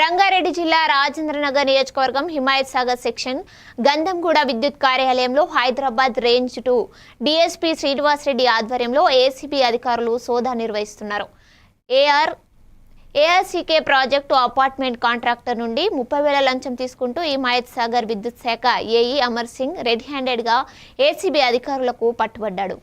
రంగారెడ్డి జిల్లా రాజేంద్రనగర్ నియోజకవర్గం హిమాయత్ సాగర్ సెక్షన్ గంధంగూడ విద్యుత్ కార్యాలయంలో Hyderabad range two DSP Srinivasa Reddy ఆధ్వర్యంలో ఏసీబీ అధికారులు సోదా నిర్వహిస్తున్నారు. AR ARCK project apartment contractor నుండి ముప్పై వేల లంచం తీసుకుంటూ హిమాయత్ సాగర్ విద్యుత్ శాఖ ఏఈ అమర్ సింగ్ రెడ్ హ్యాండెడ్గా ఏసీబీ అధికారులకు పట్టుబడ్డాడు.